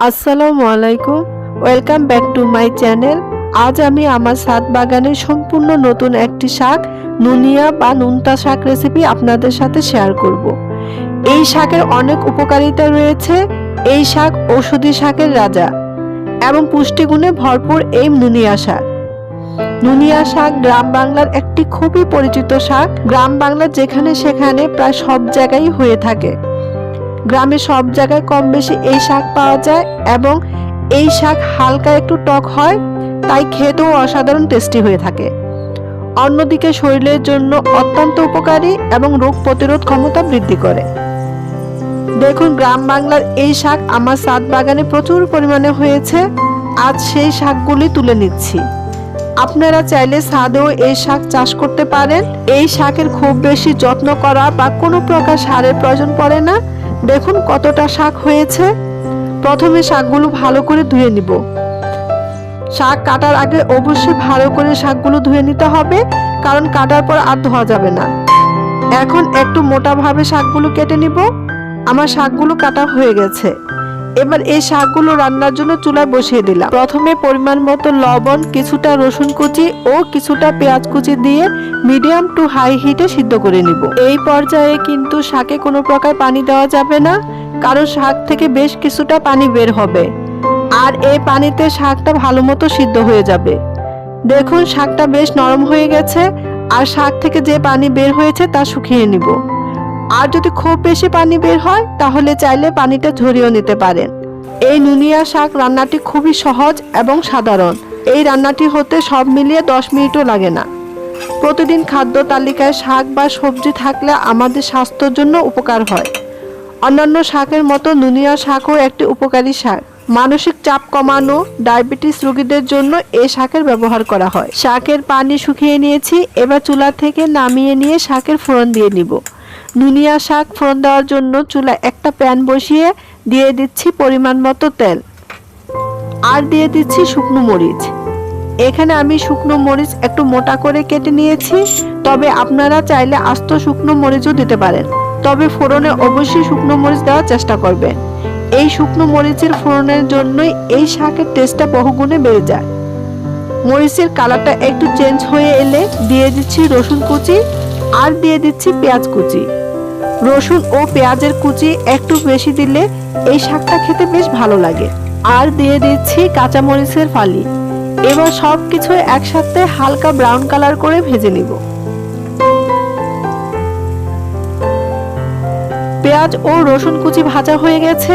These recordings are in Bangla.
আসসালামু আলাইকুম, welcome back to my channel. আজ আমি আমার সাত বাগানে সম্পূর্ণ নতুন একটি শাক, নুনিয়া বা নুনতা শাক রেসিপি আপনাদের সাথে শেয়ার করব। এই শাকের অনেক উপকারিতা রয়েছে। এই শাক ঔষধি শাকের রাজা এবং পুষ্টিগুণে ভরপুর এই নুনিয়া শাক। নুনিয়া শাক গ্রাম বাংলার একটি খুবই পরিচিত শাক। গ্রাম বাংলার যেখানে সেখানে প্রায় সব জায়গায় হয়ে থাকে। গ্রামে সব জায়গায় কম বেশি এই শাক পাওয়া যায় এবং এই শাক হালকা একটু টক হয়, তাই খেতেও অসাধারণ টেস্টি হয়ে থাকে। অন্যদিকে শরীরের জন্য অত্যন্ত উপকারী এবং রোগ প্রতিরোধ ক্ষমতা বৃদ্ধি করে। দেখুন, গ্রাম বাংলার এই শাক আমার সাত বাগানে প্রচুর পরিমাণে হয়েছে। আজ সেই শাকগুলি তুলে নিচ্ছি। আপনারা চাইলে ছাদেও এই শাক চাষ করতে পারেন। এই শাকের খুব বেশি যত্ন করা বা কোনো প্রকার সারের প্রয়োজন পড়ে না। দেখুন কতটা শাক হয়েছে। প্রথমে শাকগুলো ভালো করে ধুয়ে নিব। শাক কাটার আগে অবশ্যই ভালো করে শাকগুলো ধুয়ে নিতে হবে, কারণ কাটার পর আর ধোয়া যাবে না। এখন একটু মোটাভাবে শাকগুলো কেটে নিব। আমার শাকগুলো কাটা হয়ে গেছে। এবার এই শাকগুলো রান্নার জন্য চুলায় বসিয়ে দিলাম। প্রথমে পরিমাণ মতো লবণ, কিছুটা রসুন কুচি ও কিছুটা পেঁয়াজ কুচি দিয়ে মিডিয়াম টু হাই হিটে সিদ্ধ করে নিব। এই পর্যায়ে কিন্তু শাকে কোনো প্রকার পানি দেওয়া যাবে না, কারণ শাক থেকে বেশ কিছুটা পানি বের হবে। আর এই পানিতে শাকটা ভালো মতো সিদ্ধ হয়ে যাবে। দেখুন, শাকটা বেশ নরম হয়ে গেছে, আর শাক থেকে যে পানি বের হয়েছে তা শুকিয়ে নিব। আর যদি খুব বেশি পানি বের হয়, তাহলে চাইলে পানিটা ঝরিয়েও নিতে পারেন। এই নুনিয়া শাক রান্নাটি খুবই সহজ এবং সাধারণ। এই রান্নাটি হতে সব মিলিয়ে দশ মিনিটও লাগে না। প্রতিদিন খাদ্য তালিকায় শাক বা সবজি থাকলে আমাদের স্বাস্থ্যের জন্য উপকার হয়। অন্যান্য শাকের মতো নুনিয়া শাকও একটি উপকারী শাক। মানসিক চাপ কমানো, ডায়াবেটিস রোগীদের জন্য এই শাকের ব্যবহার করা হয়। শাকের পানি শুকিয়ে নিয়েছি, এবার চুলা থেকে নামিয়ে নিয়ে শাকের ফোড়ন দিয়ে নিব। নুনিয়া শাক ফোড়ন দেওয়ার জন্য চুলা একটা প্যান বসিয়ে দিয়ে দিচ্ছি পরিমাণ মতো তেল। আর দিয়ে দিচ্ছি শুকনো মরিচ। এখানে আমি শুকনো মরিচ একটু মোটা করে কেটে নিয়েছি, তবে আপনারা চাইলে আস্ত শুকনো মরিচও দিতে পারেন। তবে ফোড়নে অবশ্যই শুকনো মরিচ দেওয়ার চেষ্টা করবেন। এই শুকনো মরিচের ফোড়নের জন্যই এই শাকের টেস্টটা বহুগুণে বেড়ে যায়। মরিচের কালারটা একটু চেঞ্জ হয়ে এলে দিয়ে দিচ্ছি রসুন কুচি আর দিয়ে দিচ্ছি পেঁয়াজ কুচি। রসুন ও পেঁয়াজের কুচি একটু বেশি দিলে এই শাকটা খেতে বেশ ভালো লাগে। আর দিয়ে দিচ্ছি কাঁচামরিচের ফালি। এবার সব কিছু একসাথে হালকা ব্রাউন কালার করে ভেজে নিব। পেঁয়াজ ও রসুন কুচি ভাজা হয়ে গেছে।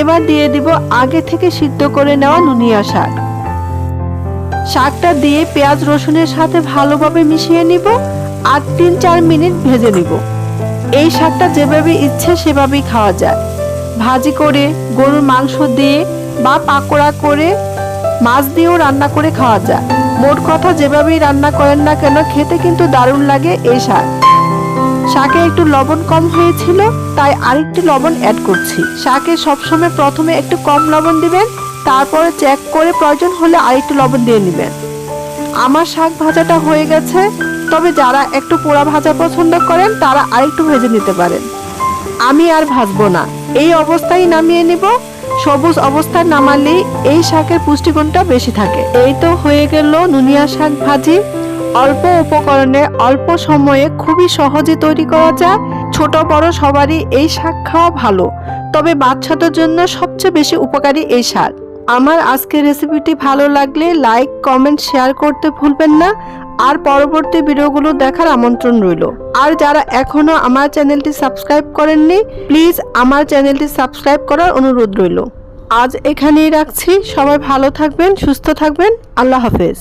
এবার দিয়ে দিব আগে থেকে সিদ্ধ করে নেওয়া নুনিয়া শাক। শাকটা দিয়ে পেঁয়াজ রসুনের সাথে ভালোভাবে মিশিয়ে নিব। আর তিন চার মিনিট ভেজে নিব। এই শাকটা যেভাবে ইচ্ছে সেভাবেই খাওয়া যায়। ভাজি করে, গরুর মাংস দিয়ে বা পাকোড়া করে, মাছ দিয়েও রান্না করে খাওয়া যায়। মোট কথা যেভাবেই রান্না করেন না কেন, খেতে কিন্তু দারুণ লাগে এই শাক। শাকে একটু লবণ কম হয়েছিল, তাই আরেকটু লবণ অ্যাড করছি। শাকে সবসময় প্রথমে একটু কম লবণ দিবেন, তারপরে চেক করে প্রয়োজন হলে আরেকটু লবণ দিয়ে নেবেন। আমার শাক ভাজাটা হয়ে গেছে তবে যারা একটু পোড়া ভাজা পছন্দ করেন, তারা আরেকটু ভেজে নিতে পারেন। আমি আর ভাজবো না। এই অবস্থায় নামিয়ে নিব। সবুজ অবস্থায় নামালেই এই শাকের পুষ্টিগুণটা বেশি থাকে। এই তো হয়ে গেল নুনিয়া শাক ভাজি। অল্প উপকরণে অল্প সময়ে খুবই সহজে তৈরি করা যায়। ছোট, বড় সবারই এই শাক খাওয়া ভালো। তবে বাচ্চাদের জন্য সবচেয়ে বেশি উপকারী এই শাক। আমার আজকের রেসিপিটি ভালো লাগলে লাইক কমেন্ট শেয়ার করতে ভুলবেন না। আর পরবর্তী ভিডিওগুলো দেখার আমন্ত্রণ রইল। আর যারা এখনও আমার চ্যানেলটি সাবস্ক্রাইব করেননি, প্লিজ আমার চ্যানেলটি সাবস্ক্রাইব করার অনুরোধ রইল। আজ এখানেই রাখছি। সবাই ভালো থাকবেন, সুস্থ থাকবেন। আল্লাহ হাফেজ।